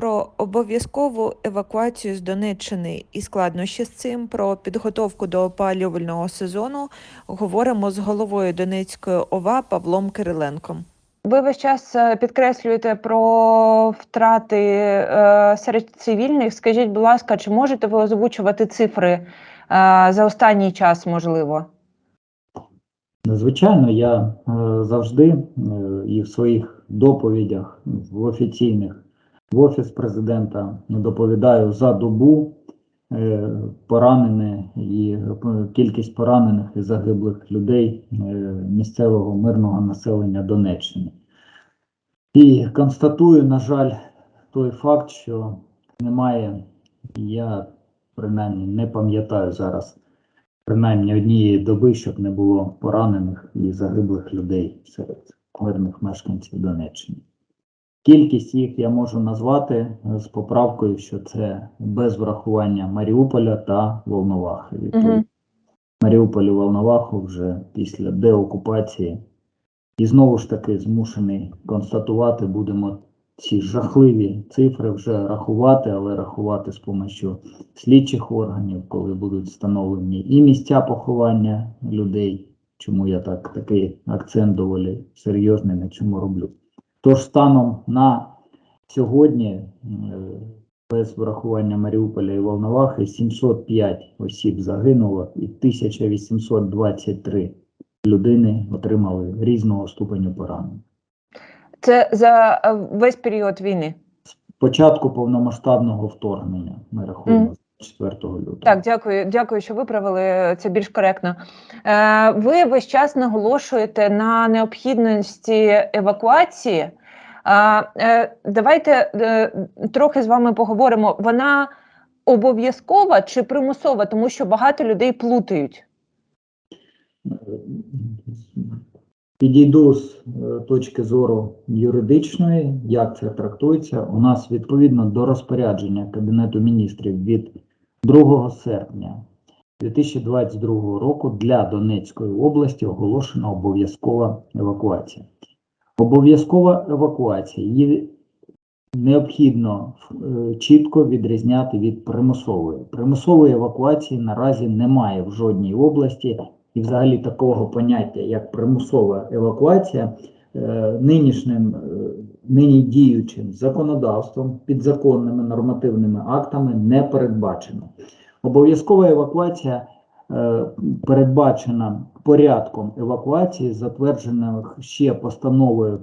про обов'язкову евакуацію з Донеччини і складнощі з цим, про підготовку до опалювального сезону говоримо з головою Донецької ОВА Павлом Кириленком. Ви весь час е, підкреслюєте про втрати е, серед цивільних. Скажіть, будь ласка, чи можете ви озвучувати цифри е, за останній час, можливо? Звичайно, я е, завжди е, і в своїх доповідях в офіційних в офіс президента доповідаю за добу е, поранених і е, кількість поранених і загиблих людей е, місцевого мирного населення Донеччини. І констатую, на жаль, той факт, що немає, я принаймні не пам'ятаю зараз принаймні однієї доби, щоб не було поранених і загиблих людей серед мирних мешканців Донеччини. Кількість їх я можу назвати е, з поправкою, що це без врахування Маріуполя та Волновахи. Мгм. Маріуполь і Волноваху вже після деокупації. І знову ж таки змушений констатувати, будемо ці жахливі цифри вже рахувати, але рахувати з помощю слідчих органів, коли будуть встановлені і місця поховання людей, чому я так такий акцент доволі серйозний на чому роблю. Тож станом на сьогодні, е, без врахування Маріуполя і Волновахи, 705 осіб загинуло і 1823 людини отримали різного ступеню поранень. Це за е, весь період війни. Початку повномасштабного вторгнення ми рахуємо Мгм. З 4 лютого. Так, дякую, дякую, що виправили це більш коректно. Е, ви весь час наголошуєте на необхідності евакуації. Е, давайте е, трохи з вами поговоримо. Вона обов'язкова чи примусова, тому що багато людей плутають. Підійду з е, точки зору юридичної, як це трактується. У нас відповідно до розпорядження Кабінету міністрів від 2 серпня 2022 року для Донецької області оголошена обов'язкова евакуація. Обов'язкова евакуація її необхідно е, чітко відрізняти від примусової. Примусової евакуації наразі немає в жодній області, і взагалі такого поняття, як примусова евакуація, е, нинішнім, е, нині діючим законодавством, підзаконними нормативними актами не передбачено. Обов'язкова евакуація е, передбачена порядком евакуації, затверджених ще постановою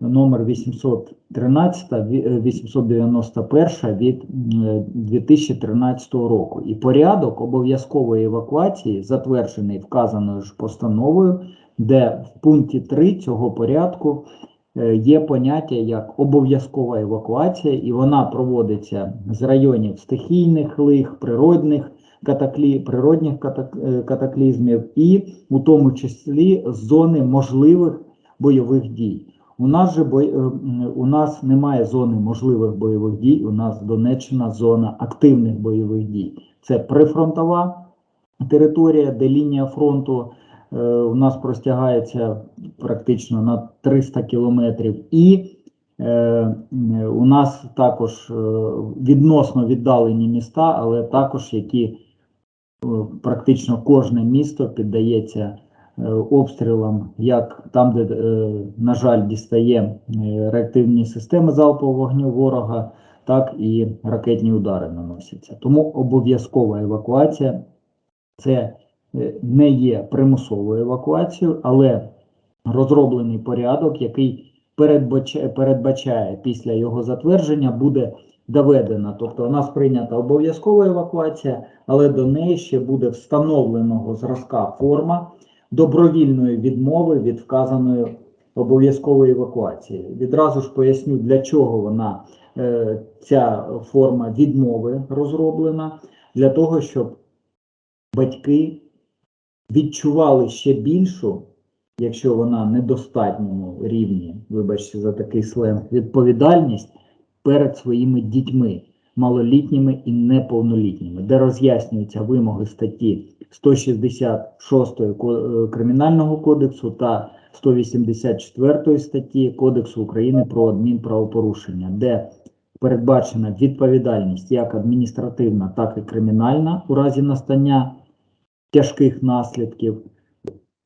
номер 813, ві- е, 891 від е, 2013 року. І порядок обов'язкової евакуації затверджений вказаною ж постановою, де в пункті 3 цього порядку е, є поняття як обов'язкова евакуація, і вона проводиться з районів стихійних лих, природних катаклі, природних е, катаклізмів і у тому числі з зони можливих бойових дій. У нас же бой, е, у нас немає зони можливих бойових дій. У нас Донеччина зона активних бойових дій. Це прифронтова територія, де лінія фронту е, у нас простягається практично на 300 кілометрів, і е, у нас також е, відносно віддалені міста, але також які е, практично кожне місто піддається е, обстрілам, як там, де, е, на жаль, дістає е, реактивні системи залпового вогню ворога, так і ракетні удари наносяться. Тому обов'язкова евакуація це е, не є примусовою евакуацією, але розроблений порядок, який передбачає, передбачає після його затвердження, буде доведена. Тобто у нас прийнята обов'язкова евакуація, але до неї ще буде встановленого зразка форма добровільної відмови від вказаної обов'язкової евакуації. Відразу ж поясню, для чого вона е, ця форма відмови розроблена, для того, щоб батьки відчували ще більшу, якщо вона недостатньому рівні, вибачте за такий сленг, відповідальність перед своїми дітьми, малолітніми і неповнолітніми, де роз'яснюються вимоги статті 166 е, Кримінального кодексу та 184 статті Кодексу України про адмінправопорушення, де передбачена відповідальність як адміністративна, так і кримінальна у разі настання тяжких наслідків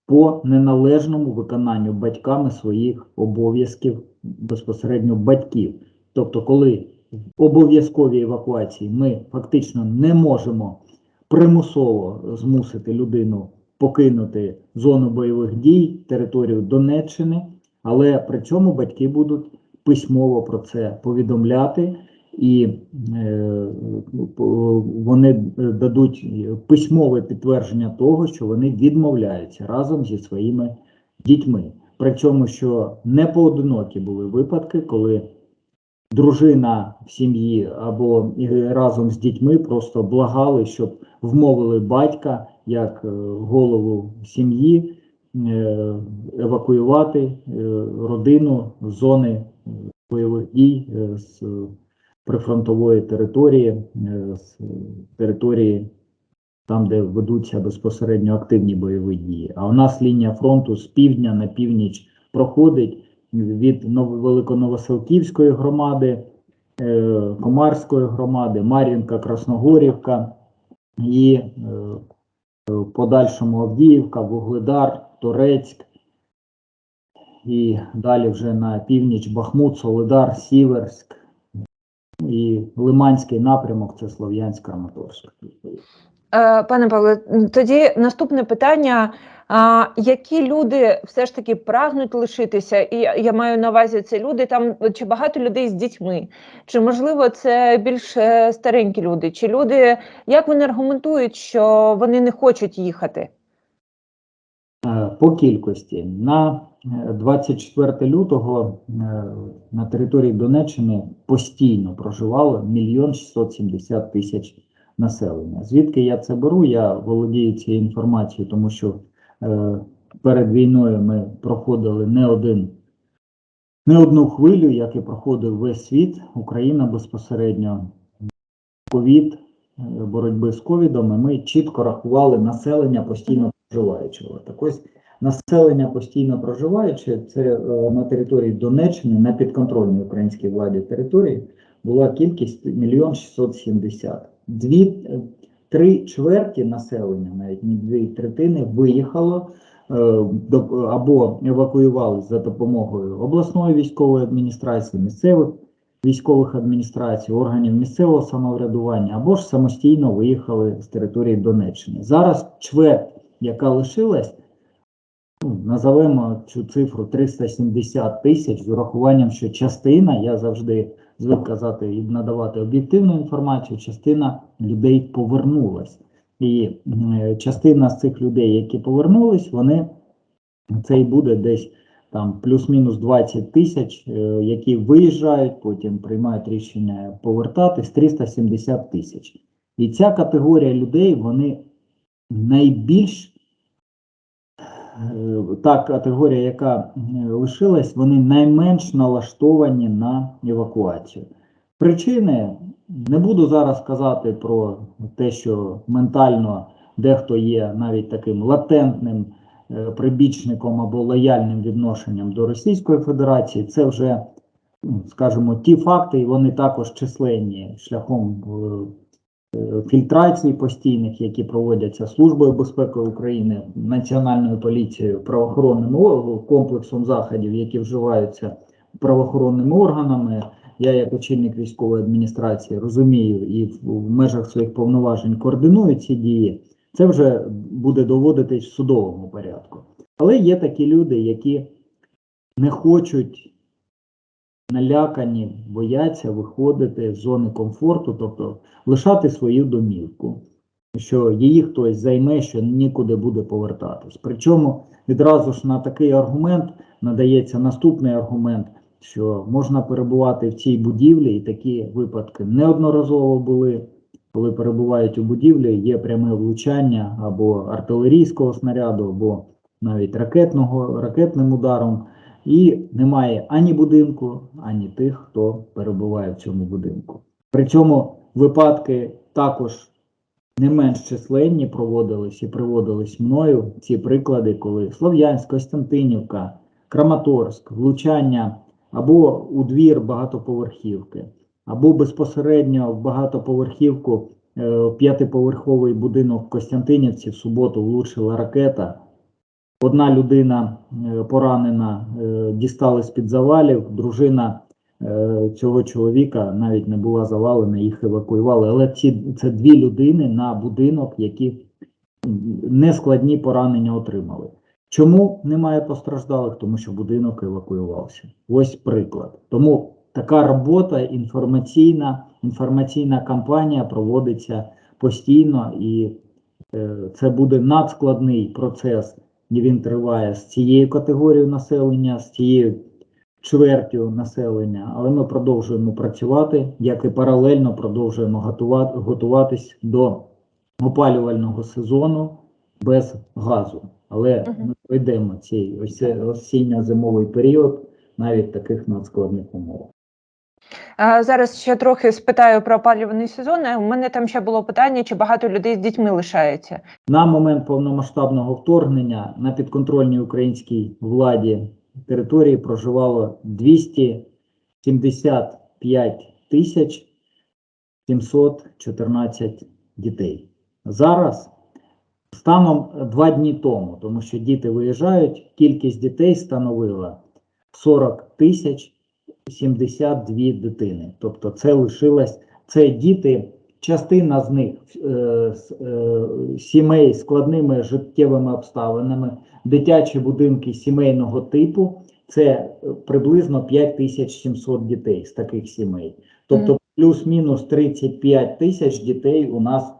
по неналежному виконанню батьками своїх обов'язків безпосередньо батьків. Тобто, коли в обов'язковій евакуації ми фактично не можемо примусово змусити людину покинути зону бойових дій, територію Донеччини, але при цьому батьки будуть письмово про це повідомляти, і е, вони дадуть письмове підтвердження того, що вони відмовляються разом зі своїми дітьми. Причому, що не поодинокі були випадки, коли дружина в сім'ї або разом з дітьми просто благали, щоб вмовили батька як е, голову сім'ї е, евакуювати е, родину з зони е, бойових дій е, з прифронтової території, е, з території там, де ведуться безпосередньо активні бойові дії. А у нас лінія фронту з півдня на північ проходить від Нов- Великоновоселківської громади, е, Комарської громади, Мар'їнка, Красногорівка і е, в подальшому Авдіївка, Вугледар, Торецьк. І далі вже на північ Бахмут, Солидар, Сіверськ і Лиманський напрямок це Слов'янськ, Краматорськ. Е, Пане Павле, тоді наступне питання. Які люди все ж таки прагнуть лишитися? І я- я маю на увазі це люди там, чи багато людей з дітьми? Чи можливо це більш е, старенькі люди? Чи люди, як вони аргументують, що вони не хочуть їхати? Е, По кількості на е, 24 лютого е, на території Донеччини постійно проживало мільйон 670 тисяч населення. Звідки я це беру? Я володію цією інформацією, тому що е, перед війною ми проходили не один. Не одну хвилю, як і проходив весь світ, Україна безпосередньо ковід, е, боротьби з ковідом, і ми чітко рахували населення постійно проживаючого. Так ось населення постійно проживаюче, це е, на території Донеччини, на підконтрольній українській владі території, була кількість мільйон 670. Дві, е, три чверті населення, навіть не дві третини, виїхало е, до- або евакуювалися за допомогою обласної військової адміністрації, місцевих військових адміністрацій, органів місцевого самоврядування, або ж самостійно виїхали з території Донеччини. Зараз чверть, яка лишилась, ну, назовемо цю цифру 370 тисяч з урахуванням, що частина, я завжди звик казати і надавати об'єктивну інформацію, частина людей повернулась. І е, частина з цих людей, які повернулись, вони це і буде десь там плюс-мінус 20 тисяч, е, які виїжджають, потім приймають рішення повертатись, 370 тисяч. І ця категорія людей, вони найбільш е, та категорія, яка е, лишилась, вони найменш налаштовані на евакуацію. Причини не буду зараз казати про те, що ментально дехто є навіть таким латентним е, прибічником або лояльним відношенням до Російської Федерації. Це вже, скажімо, ті факти, і вони також численні шляхом фільтрацій постійних, які проводяться Службою безпеки України, Національною поліцією, правоохоронним комплексом заходів, які вживаються правоохоронними органами. Я, як очільник військової адміністрації, розумію і в межах своїх повноважень координую ці дії. Це вже буде доводитись в судовому порядку. Але є такі люди, які не хочуть налякані, бояться виходити з зони комфорту, тобто лишати свою домівку, що її хтось займе, що нікуди буде повертатись. Причому відразу ж на такий аргумент надається наступний аргумент, що можна перебувати в цій будівлі, і такі випадки неодноразово були. Коли перебувають у будівлі, є пряме влучання або артилерійського снаряду, або навіть ракетного, ракетним ударом, і немає ані будинку, ані тих, хто перебуває в цьому будинку. При цьому випадки також не менш численні проводились і приводились мною ці приклади, коли Слов'янськ, Костянтинівка, Краматорськ, влучання або у двір багатоповерхівки, або безпосередньо в багатоповерхівку е, п'ятиповерховий будинок в Костянтинівці в суботу влучила ракета. Одна людина е, поранена, е, дістали з-під завалів, дружина е, цього чоловіка навіть не була завалена, їх евакуювали. Але ці, це дві людини на будинок, які нескладні поранення отримали. Чому немає постраждалих? Тому що будинок евакуювався. Ось приклад. Тому така робота інформаційна, інформаційна кампанія проводиться постійно, і це буде надскладний процес, і він триває з цією категорією населення, з цією чвертю населення. Але ми продовжуємо працювати, як і паралельно продовжуємо готувати, готуватись до опалювального сезону без газу. Але ми пройдемо цей осінньо-зимовий період навіть в таких надскладних умовах. Зараз ще трохи спитаю про опалювальний сезон. У мене там ще було питання, чи багато людей з дітьми лишається. На момент повномасштабного вторгнення на підконтрольній українській владі території проживало 275 тисяч 714 дітей. Зараз, станом два дні тому, тому що діти виїжджають, кількість дітей становила 40 тисяч 72 дитини. Тобто це лишилось, це діти, частина з них е, з, е, сімей з складними життєвими обставинами, дитячі будинки сімейного типу. Це приблизно 5700 дітей з таких сімей. Тобто плюс-мінус 35 тисяч дітей у нас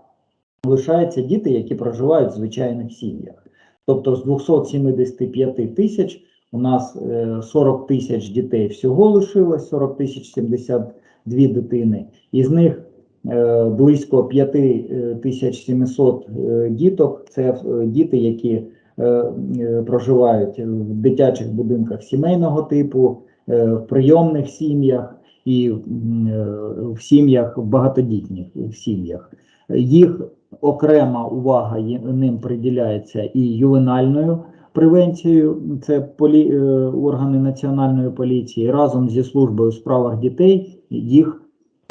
лишаються діти, які проживають в звичайних сім'ях. Тобто з 275 тисяч у нас е, 40 тисяч дітей всього лишилось, 40 тисяч 72 дитини. Із них е, близько 5 е, тисяч 700 е, діток. Це е, діти, які е, е, проживають в дитячих будинках сімейного типу, е, в прийомних сім'ях і е, в сім'ях, в багатодітних сім'ях. Їх окрема увага є- ним приділяється і ювенальною превенцією, це полі, е, органи національної поліції разом зі службою у справах дітей їх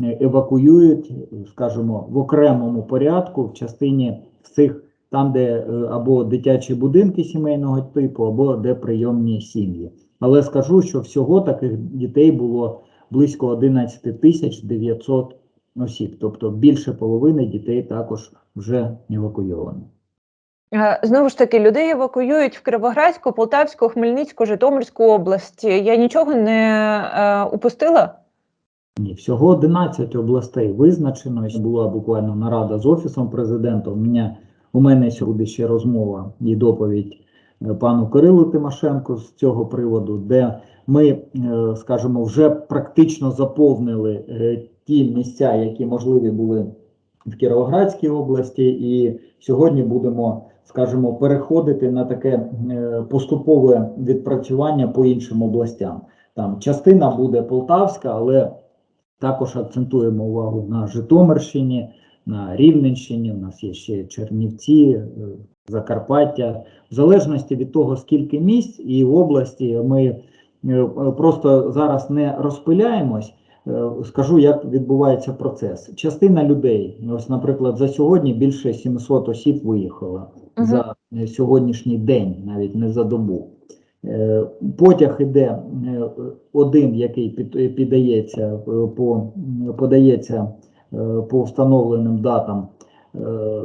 е, евакуюють, скажімо, в окремому порядку в частині цих там, де е, або дитячі будинки сімейного типу, або де прийомні сім'ї. Але скажу, що всього таких дітей було близько 11 тисяч 900 осіб, тобто більше половини дітей також вже евакуйовані. Е, Знову ж таки, людей евакуюють в Кривоградську, Полтавську, Хмельницьку, Житомирську області. Я нічого не е, упустила. Ні, всього 11 областей визначено. Була буквально нарада з офісом президента. У мене, у мене сьогодні ще розмова і доповідь е, пану Кирилу Тимошенко з цього приводу, де ми, скажімо, вже практично заповнили ті місця, які можливі були в Кіровоградській області, і сьогодні будемо, скажімо, переходити на таке е, поступове відпрацювання по іншим областям. Там частина буде Полтавська, але також акцентуємо увагу на Житомирщині, на Рівненщині. У нас є ще Чернівці, е, Закарпаття. В залежності від того, скільки місць і області ми е, просто зараз не розпиляємось. Скажу, як відбувається процес. Частина людей, ось, наприклад, за сьогодні більше 700 осіб виїхало Мгм. за е, сьогоднішній день, навіть не за добу. Е, Потяг іде е, один, який піддається по подається по встановленим датам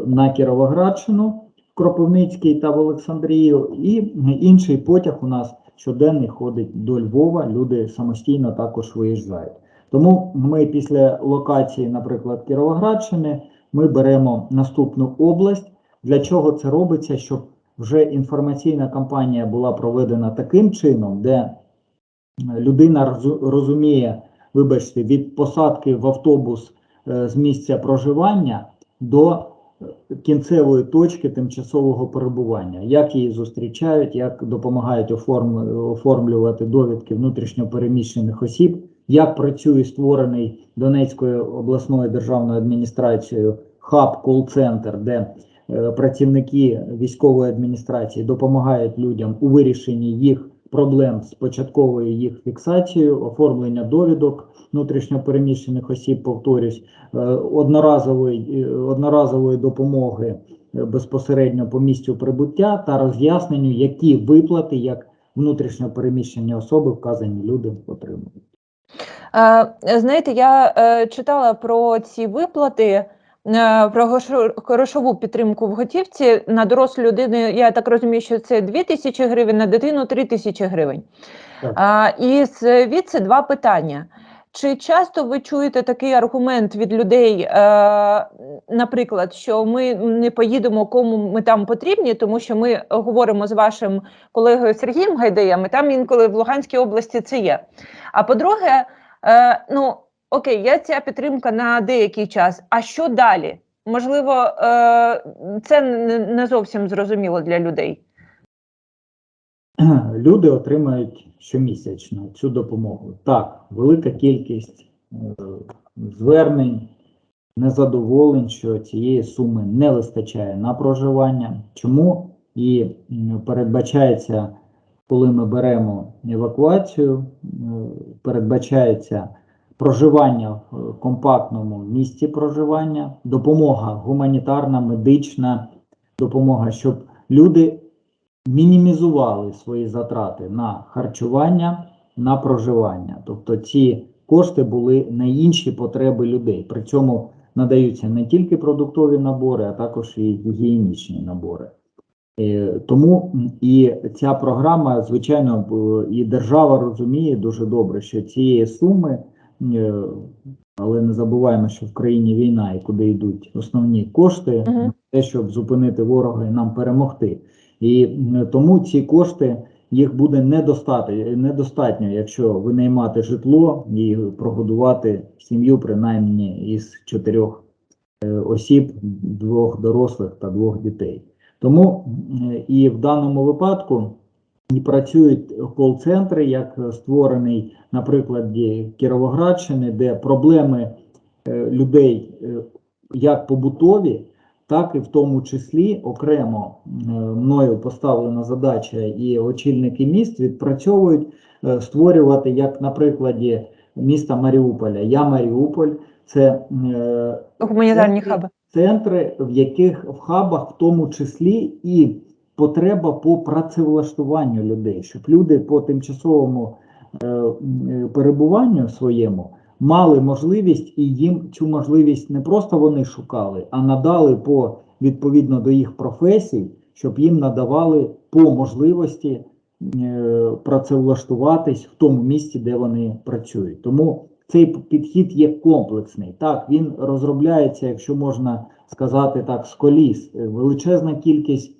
на Кіровоградщину, Кропивницький та в Олександрію, і інший потяг у нас щоденний ходить до Львова. Люди самостійно також виїжджають. Тому ми після локації, наприклад, Кіровоградщини, ми беремо наступну область. Для чого це робиться? Щоб вже інформаційна кампанія була проведена таким чином, де е, людина розуміє, вибачте, від посадки в автобус е, з місця проживання до е, кінцевої точки тимчасового перебування, як її зустрічають, як допомагають оформ- оформлювати довідки внутрішньопереміщених осіб, як працює створений Донецькою обласною державною адміністрацією хаб кол-центр, де працівники військової адміністрації допомагають людям у вирішенні їх проблем з початковою їх фіксацією, оформлення довідок внутрішньопереміщених осіб, повторюсь, е, одноразової, е, одноразової допомоги е, безпосередньо по місцю прибуття та роз'ясненню, які виплати як внутрішньопереміщені особи вказані люди отримують. Е, Знаєте, я е, читала про ці виплати, е, про грошо- грошову підтримку в готівці на дорослу людину. Я так розумію, що це 2 тисячі гривень, на дитину 3 тисячі гривень. А, і звідси два питання. Чи часто ви чуєте такий аргумент від людей, е, наприклад, що ми не поїдемо, кому ми там потрібні, тому що ми говоримо з вашим колегою Сергієм Гайдаєм, і там інколи в Луганській області це є. А по-друге, е, ну окей, є ця підтримка на деякий час. А що далі? Можливо, е, це не, зовсім зрозуміло для людей. Люди отримають щомісячно цю допомогу. Так, велика кількість е, звернень, незадоволень, що цієї суми не вистачає на проживання. Чому? І передбачається, коли ми беремо евакуацію, е, передбачається проживання в е, компактному місці проживання, допомога гуманітарна, медична допомога, щоб люди мінімізували свої затрати на харчування, на проживання. Тобто ці кошти були на інші потреби людей. При цьому надаються не тільки продуктові набори, а також і гігієнічні набори. Е, Тому і ця програма, звичайно, і держава розуміє дуже добре, що цієї суми, але не забуваємо, що в країні війна і куди йдуть основні кошти, на те, щоб зупинити ворога і нам перемогти. І тому ці кошти їх буде недостатньо, недостатньо, якщо винаймати житло і прогодувати сім'ю принаймні із чотирьох е, осіб, двох дорослих та двох дітей. Тому і в даному випадку і працюють кол-центри, як створений на прикладі Кіровоградщини, де проблеми е, людей е, як побутові, так і в тому числі окремо е, мною поставлена задача і очільники міст відпрацьовують створювати, як на прикладі міста Маріуполя. Я Маріуполь, це Гуманітарні хаби. центри, в яких в хабах в тому числі і потреба по працевлаштуванню людей, щоб люди по тимчасовому е, перебуванню своєму мали можливість і їм цю можливість не просто вони шукали, а надали по відповідно до їх професій, щоб їм надавали по можливості е, працевлаштуватись в тому місці, де вони працюють. Тому цей підхід є комплексний. Так, він розробляється, якщо можна сказати так, з коліс. Е, Величезна кількість е,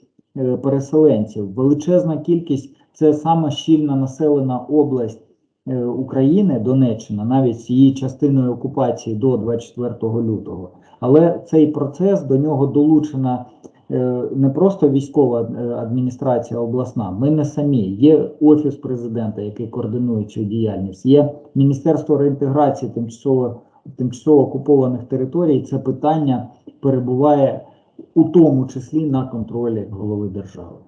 переселенців, величезна кількість це сама щільна населена область е, України, Донеччина, навіть з її частиною окупації до 24 лютого. Але цей процес до нього долучена е, не просто військова е, адміністрація обласна. Ми не самі. Є офіс президента, який координує цю діяльність. Є Міністерство реінтеграції тимчасово тимчасово окупованих територій. Це питання перебуває у тому числі на контролі голови держави.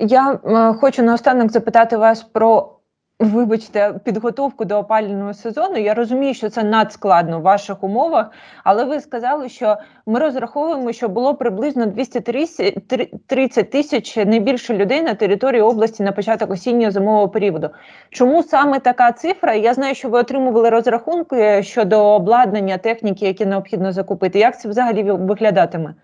Я хочу наостанок запитати вас про, вибачте, підготовку до опалювального сезону. Я розумію, що це надскладно в ваших умовах, але ви сказали, що ми розраховуємо, що було приблизно 230 тисяч не більше людей на території області на початок осінньо-зимового періоду. Чому саме така цифра? Я знаю, що ви отримували розрахунки щодо обладнання, техніки, які необхідно закупити. Як це взагалі виглядатиме?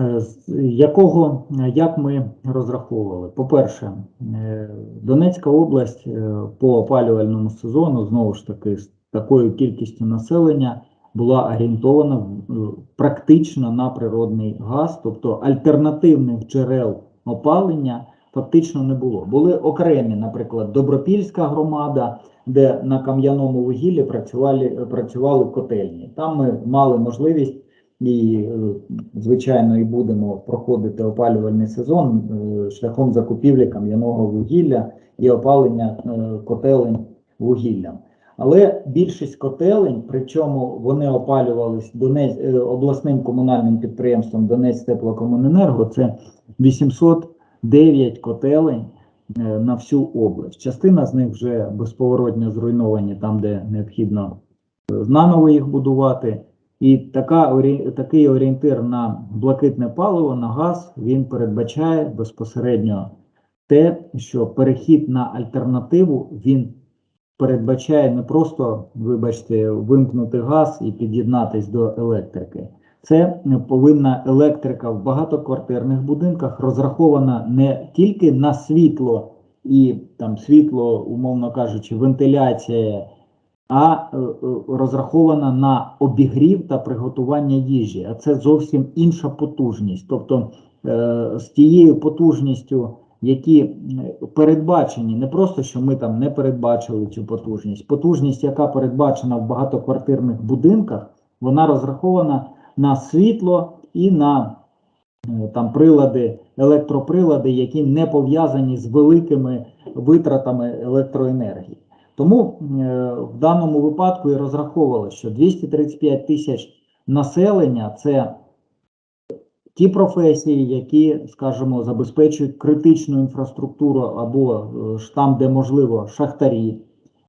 Е, якого е, як ми розраховували? По-перше, е, Донецька область по опалювальному сезону знову ж таки з такою кількістю населення була орієнтована практично на природний газ, тобто альтернативних джерел опалення фактично не було. Були окремі, наприклад, Добропільська громада, де на кам'яному вугіллі працювали, працювали котельні. Там ми мали можливість і, е, звичайно, і будемо проходити опалювальний сезон е, шляхом закупівлі кам'яного вугілля і опалення е, котелень вугіллям. Але більшість котелень, причому вони опалювались Донець, обласним комунальним підприємством Донець Теплокомуненерго, це 800 9 котелень на всю область. Частина з них вже безповоротньо зруйновані там, де необхідно наново їх будувати. І така, такий орієнтир на блакитне паливо, на газ, він передбачає безпосередньо те, що перехід на альтернативу він передбачає не просто, вибачте, вимкнути газ і під'єднатись до електрики. Це повинна електрика в багатоквартирних будинках розрахована не тільки на світло і там світло, умовно кажучи, вентиляція, а е, е, розрахована на обігрів та приготування їжі. А це зовсім інша потужність. Тобто е, з тією потужністю, які передбачені, не просто що ми там не передбачили цю потужність. Потужність, яка передбачена в багатоквартирних будинках, вона розрахована на світло і на там прилади, електроприлади, які не пов'язані з великими витратами електроенергії. Тому е, в даному випадку і розраховували, що 235 тисяч населення це ті професії, які, скажімо, забезпечують критичну інфраструктуру або е, ж там, де можливо, шахтарі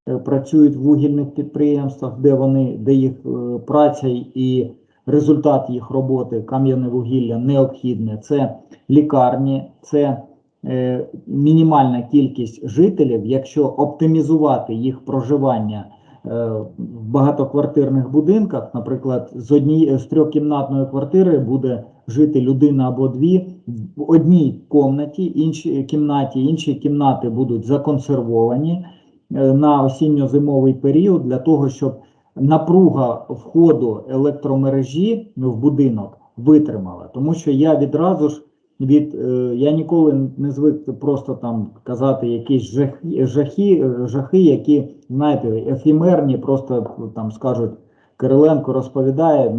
е, працюють в вугільних підприємствах, де вони, де їх е, праця і результат їх роботи, кам'яне вугілля необхідне. Це лікарні, це е, мінімальна кількість жителів, якщо оптимізувати їх проживання е, в багатоквартирних будинках, наприклад, з однієї з трьохкімнатної квартири буде жити людина або дві в одній кімнаті, іншій кімнаті, інші кімнати будуть законсервовані е, на осінньо-зимовий період для того, щоб напруга входу електромережі в будинок витримала. Тому що я відразу ж від е, я ніколи не звик просто там казати якісь жахи, жахи, жахи, які знаєте, ефімерні, просто там скажуть Кириленко розповідає,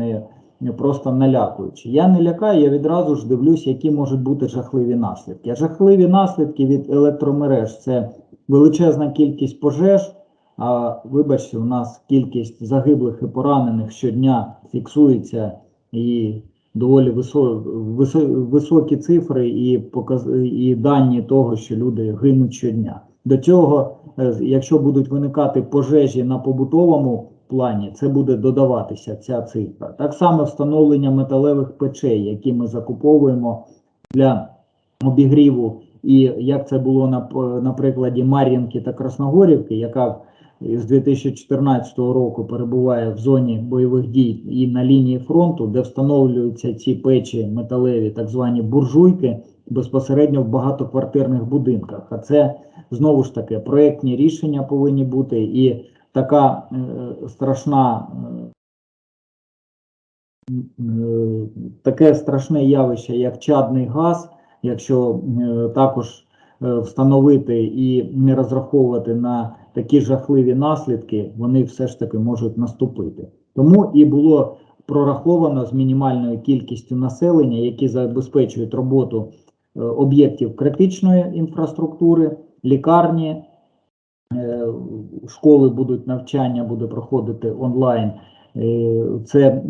не, просто налякуючи. Я не лякаю, я відразу ж дивлюсь, які можуть бути жахливі наслідки. Жахливі наслідки від електромереж це величезна кількість пожеж. А вибачте, у нас кількість загиблих і поранених щодня фіксується і доволі висо, висо, високі цифри і показ, і дані того, що люди гинуть щодня. До цього, е, якщо будуть виникати пожежі на побутовому плані, це буде додаватися ця цифра. Так само встановлення металевих печей, які ми закуповуємо для обігріву, і як це було на, на прикладі Мар'їнки та Красногорівки, яка з 2014 року перебуває в зоні бойових дій і на лінії фронту, де встановлюються ці печі металеві, так звані буржуйки, безпосередньо в багатоквартирних будинках. А це знову ж таки проєктні рішення повинні бути, і така е, страшна. е, е, Таке страшне явище, як чадний газ, якщо е, також встановити і не розраховувати на такі жахливі наслідки, вони все ж таки можуть наступити. Тому і було прораховано з мінімальною кількістю населення, які забезпечують роботу е, об'єктів критичної інфраструктури, лікарні, е, школи будуть навчання, буде проходити онлайн. Е, Це е,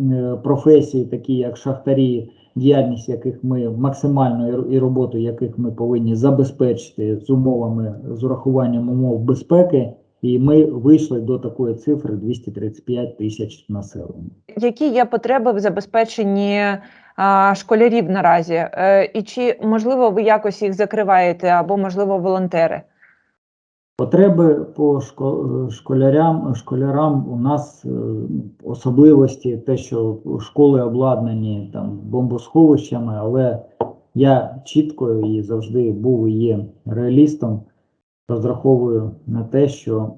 професії, такі як шахтарі, діяльність яких ми максимально і роботу яких ми повинні забезпечити з умовами з урахуванням умов безпеки. І ми вийшли до такої цифри 235 тисяч населення. Які є потреби в забезпеченні а, школярів наразі? Е, і чи можливо ви якось їх закриваєте, або можливо волонтери? Потреби по шко- школярям, школярам у нас е, особливості, те, що школи обладнані там бомбосховищами, але я чітко і завжди був і є реалістом, розраховую на те, що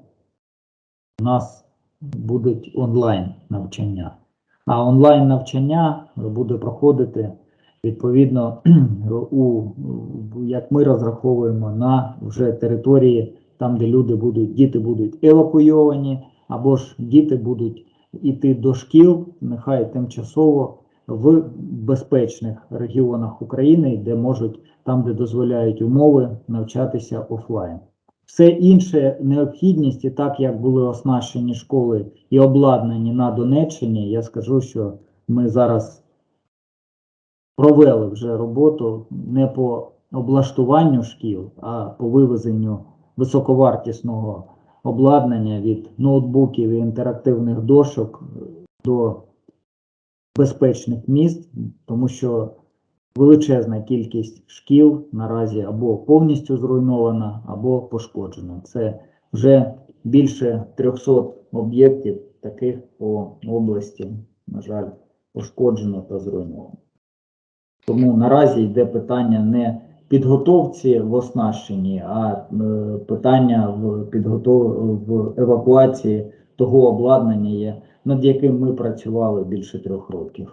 у нас будуть онлайн навчання. А онлайн навчання буде проходити відповідно у- як ми розраховуємо на вже території там, де люди будуть, діти будуть евакуйовані, або ж діти будуть іти до шкіл, нехай тимчасово в безпечних регіонах України, де можуть, там, де дозволяють умови, навчатися офлайн. Все інше необхідність, і так як були оснащені школи і обладнані на Донеччині, я скажу, що ми зараз провели вже роботу не по облаштуванню шкіл, а по вивезенню високовартісного обладнання від ноутбуків і інтерактивних дошок до безпечних міст, тому що величезна кількість шкіл наразі або повністю зруйнована, або пошкоджена. Це вже більше 300 об'єктів таких по області, на жаль, пошкоджено та зруйновано. Тому наразі йде питання не підготовці в оснащенні, а е, питання в підготов... в евакуації того обладнання, є, над яким ми працювали більше трьох років.